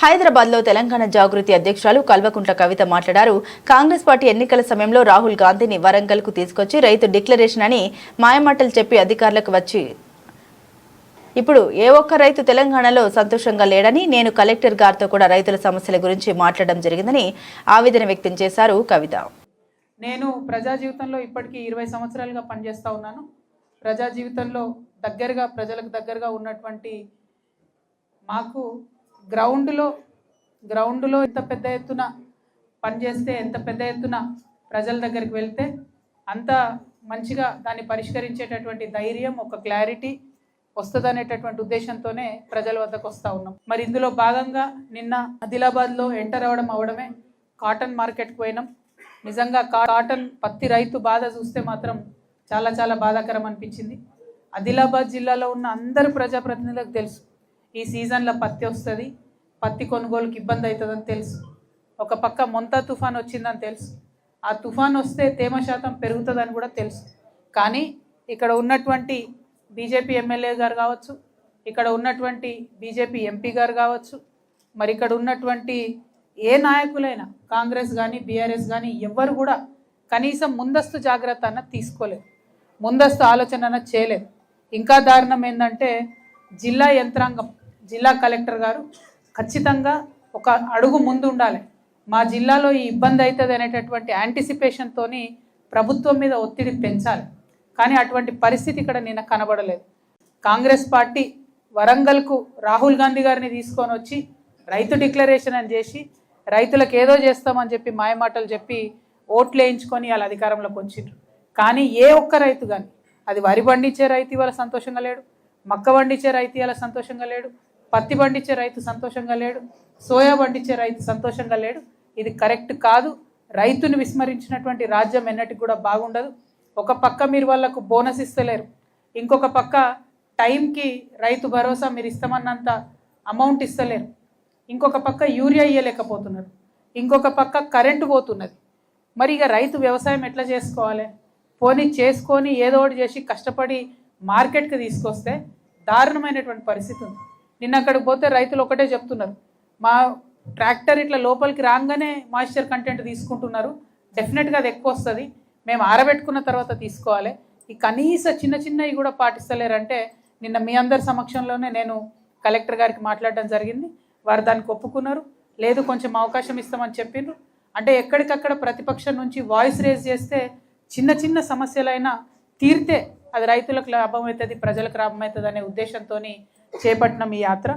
హైదరాబాద్లో తెలంగాణ జాగృతి అధ్యక్షురాలు కల్వకుంట్ల కవిత మాట్లాడారు. కాంగ్రెస్ పార్టీ ఎన్నికల సమయంలో రాహుల్ గాంధీని వరంగల్కు తీసుకొచ్చి రైతు డిక్లరేషన్ అని మాయమాటలు చెప్పి అధికారులకు వచ్చి ఇప్పుడు ఏ ఒక్క రైతు తెలంగాణలో సంతోషంగా లేడని నేను కలెక్టర్ గారితో కూడా రైతుల సమస్యల గురించి మాట్లాడడం జరిగిందని ఆవేదన వ్యక్తం చేశారు కవిత. నేను ప్రజా జీవితంలో ఇప్పటికీ ఇరవై సంవత్సరాలుగా పనిచేస్తూ ఉన్నాను. ప్రజా జీవితంలో దగ్గరగా ప్రజలకు దగ్గరగా ఉన్నటువంటి మాకు గ్రౌండ్లో గ్రౌండ్లో ఎంత పెద్ద ఎత్తున పనిచేస్తే ఎంత పెద్ద ఎత్తున ప్రజల దగ్గరికి వెళ్తే అంత మంచిగా దాన్ని పరిష్కరించేటటువంటి ధైర్యం ఒక క్లారిటీ వస్తుందనేటటువంటి ఉద్దేశంతోనే ప్రజల వద్దకు వస్తూ ఉన్నాం. మరి ఇందులో భాగంగా నిన్న ఆదిలాబాద్లో ఎంటర్ అవ్వడం అవడమే కాటన్ మార్కెట్కి పోయినాం. నిజంగా కాటన్ పత్తి రైతు బాధ చూస్తే మాత్రం చాలా చాలా బాధాకరం అనిపించింది. ఆదిలాబాద్ జిల్లాలో ఉన్న అందరు ప్రజాప్రతినిధులకు తెలుసు. ఈ సీజన్లో పత్తి వస్తుంది. పత్తి కొనుగోలుకి ఇబ్బంది అవుతుందని తెలుసు. ఒక పక్క మొంత తుఫాన్ వచ్చిందని తెలుసు. ఆ తుఫాన్ వస్తే తేమ శాతం పెరుగుతుందని కూడా తెలుసు. కానీ ఇక్కడ ఉన్నటువంటి బీజేపీ ఎమ్మెల్యే గారు కావచ్చు ఇక్కడ ఉన్నటువంటి బీజేపీ ఎంపీ గారు కావచ్చు మరి ఇక్కడ ఉన్నటువంటి ఏ నాయకులైనా కాంగ్రెస్ కానీ బీఆర్ఎస్ కానీ ఎవ్వరు కూడా కనీసం ముందస్తు జాగ్రత్త అన్న తీసుకోలేదు. ముందస్తు ఆలోచన అన్న చేయలేదు. ఇంకా దారుణం ఏంటంటే జిల్లా యంత్రాంగం జిల్లా కలెక్టర్ గారు ఖచ్చితంగా ఒక అడుగు ముందు ఉండాలి. మా జిల్లాలో ఈ ఇబ్బంది అవుతుంది అనేటటువంటి యాంటిసిపేషన్తోని ప్రభుత్వం మీద ఒత్తిడి పెంచాలి. కానీ అటువంటి పరిస్థితి ఇక్కడ నిన్న కనబడలేదు. కాంగ్రెస్ పార్టీ వరంగల్కు రాహుల్ గాంధీ గారిని తీసుకొని వచ్చి రైతు డిక్లరేషన్ అని చేసి రైతులకు ఏదో చేస్తామని చెప్పి మాయమాటలు చెప్పి ఓట్లు వేయించుకొని వాళ్ళ అధికారంలోకి వచ్చిండ్రు. కానీ ఏ ఒక్క రైతు కానీ అది వరి పండించే రైతు ఇవాళ సంతోషంగా లేడు మక్క పండించే రైతు ఇవాళ సంతోషంగా లేడు పత్తి పండించే రైతు సంతోషంగా లేడు సోయా పండించే రైతు సంతోషంగా లేడు. ఇది కరెక్ట్ కాదు. రైతును విస్మరించినటువంటి రాజ్యం ఎన్నటికి కూడా బాగుండదు. ఒక పక్క మీరు వాళ్ళకు బోనస్ ఇస్తలేరు. ఇంకొక పక్క టైంకి రైతు భరోసా మీరు ఇస్తామన్నంత అమౌంట్ ఇస్తలేరు. ఇంకొక పక్క యూరియా ఇయ్యలేకపోతున్నారు. ఇంకొక పక్క కరెంటు పోతున్నది. మరి ఇక రైతు వ్యవసాయం ఎట్లా చేసుకోవాలి? పోనీ చేసుకొని ఏదో ఒకటి చేసి కష్టపడి మార్కెట్కి తీసుకొస్తే దారుణమైనటువంటి పరిస్థితి ఉంది. నిన్న అక్కడికి పోతే రైతులు ఒకటే చెప్తున్నారు. మా ట్రాక్టర్ ఇట్లా లోపలికి రాగానే మాయిశ్చర్ కంటెంట్ తీసుకుంటున్నారు. డెఫినెట్గా అది ఎక్కువ వస్తుంది. మేము ఆరబెట్టుకున్న తర్వాత తీసుకోవాలి. ఈ కనీస చిన్న చిన్నవి కూడా పాటిస్తలేరంటే నిన్న మీ అందరి సమక్షంలోనే నేను కలెక్టర్ గారికి మాట్లాడడం జరిగింది. వారు దానికి ఒప్పుకున్నారు. లేదు కొంచెం అవకాశం ఇస్తామని చెప్పిండ్రు అంటే ఎక్కడికక్కడ ప్రతిపక్షం నుంచి వాయిస్ రేజ్ చేస్తే చిన్న చిన్న సమస్యలైనా తీరితే అది రైతులకు లాభం అవుతుంది ప్రజలకు లాభం అవుతుంది అనే ఉద్దేశంతో చేపట్టిన ఈ యాత్ర